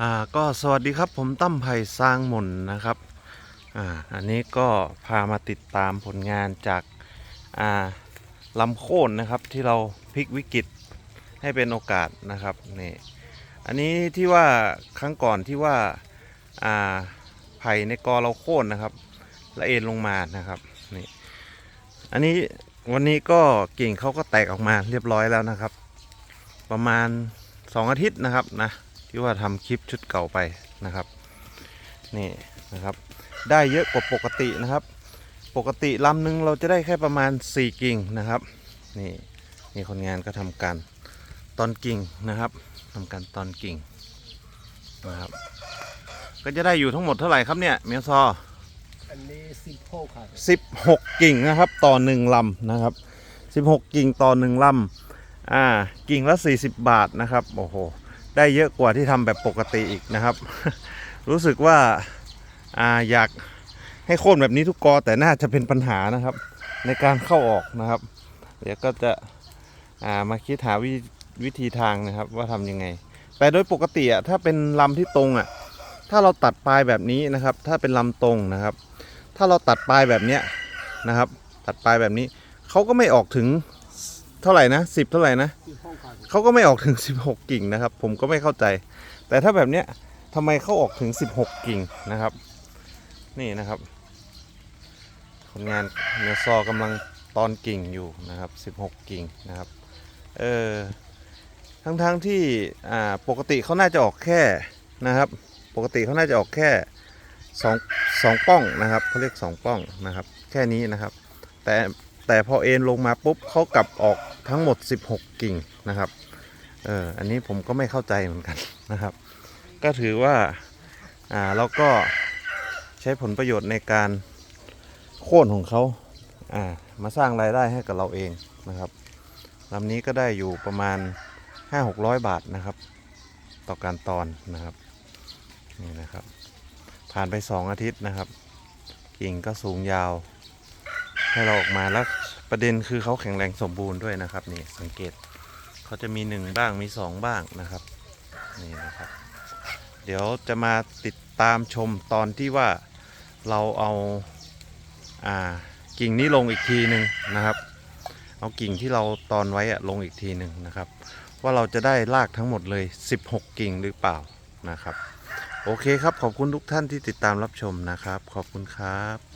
อ่าก็สวัสดีครับผมตั้มไผ่สร้างมนนะครับอ่าอันนี้ก็พามาติดตามผลงานจากอ่าลำโค่นนะครับที่เราพลิกวิกฤตให้เป็นโอกาสนะครับนี่อันนี้ที่ว่าครั้งก่อนที่ว่าอ่าไผ่ในกอเราโค่นนะครับละเอ็นลงมานะครับนี่อันนี้วันนี้ก็กิ่งเขาก็แตกออกมาเรียบร้อยแล้วนะครับ ประมาณ 2 อาทิตย์นะครับนะ ที่ว่าทำคลิปชุดเก่าไปนะครับนี่นะครับได้เยอะกว่าปกตินะครับ ปกติลำหนึ่งเราจะได้แค่ประมาณ 4 กิ่งนะครับนี่นี่คนงานก็ทำการตอนกิ่งนะครับทำการตอนกิ่งนะครับก็จะได้อยู่ทั้งหมดเท่าไหร่ครับเนี่ยเมียซออันนี้สิบหกครับ16 กิ่งนะครับต่อ 1ลำนะครับ 16 กิ่งต่อ 1ลำอ่ากิ่งละ 40 บาทนะครับโอ้โห ได้เยอะกว่าที่ทำแบบปกติอีกนะครับ รู้สึกว่าอาอยากให้โค่นแบบนี้ทุกกอแต่น่าจะเป็นปัญหานะครับ ในการเข้าออกนะครับ เดี๋ยวก็จะามาคิดหาวิวิธีทางนะครับว่าทำยังไง แต่โดยปกติอะถ้าเป็นลำที่ตรงอะถ้าเราตัดปลายแบบนี้นะครับ ถ้าเป็นลำตรงนะครับ ถ้าเราตัดปลายแบบเนี้ยนะครับ ตัดปลายแบบนี้เขาก็ไม่ออกถึง เท่าไหร่นะสิบเท่าไหร่นะเขาก็ไม่ออกถึง 16 กิ่งนะครับ ผมก็ไม่เข้าใจ แต่ถ้าแบบเนี้ยทำไมเขาออกถึง 16 กิ่งนะครับ นี่นะครับคนงานเนยซอกำลังตอนกิ่งอยู่นะครับ 16 กิ่งนะครับ เออ ทั้งๆทที่ อ่า ปกติเขาน่าจะออกแค่นะครับ ปกติเขาน่าจะออกแค่สองสองป้องนะครับเขาเรียกสองป้องนะครับ แค่นี้นะครับ แต่แต่พอเอ็นลงมาปุ๊บเขากลับออก ทั้งหมด 16 กิ่งนะครับ เออ อันนี้ผมก็ไม่เข้าใจเหมือนกันนะครับ ก็ถือว่า อ่าเราก็ใช้ผลประโยชน์ในการโค่นของเขา อ่า มาสร้างรายได้ให้กับเราเองนะครับลำนี้ก็ได้อยู่ประมาณ 5-600 บาทนะครับ ต่อการตอนนะครับ นี่นะครับ ผ่านไป 2 อาทิตย์นะครับ กิ่งก็สูงยาว ให้เราออกมาแล้ว ประเด็นคือเขาแข็งแรงสมบูรณ์ด้วยนะครับนี่สังเกตเขาจะมีหนึ่งบ้างมีสองบ้างนะครับนี่นะครับ เดี๋ยวจะมาติดตามชมตอนที่ว่าเราเอาอ่ากิ่งนี้ลงอีกทีหนึ่งนะครับ เอากิ่งที่เราตอนไว้อะลงอีกทีหนึ่งนะครับ ว่าเราจะได้รากทั้งหมดเลย 16 กิ่งหรือเปล่านะครับ โอเคครับขอบคุณทุกท่านที่ติดตามรับชมนะครับ ขอบคุณครับ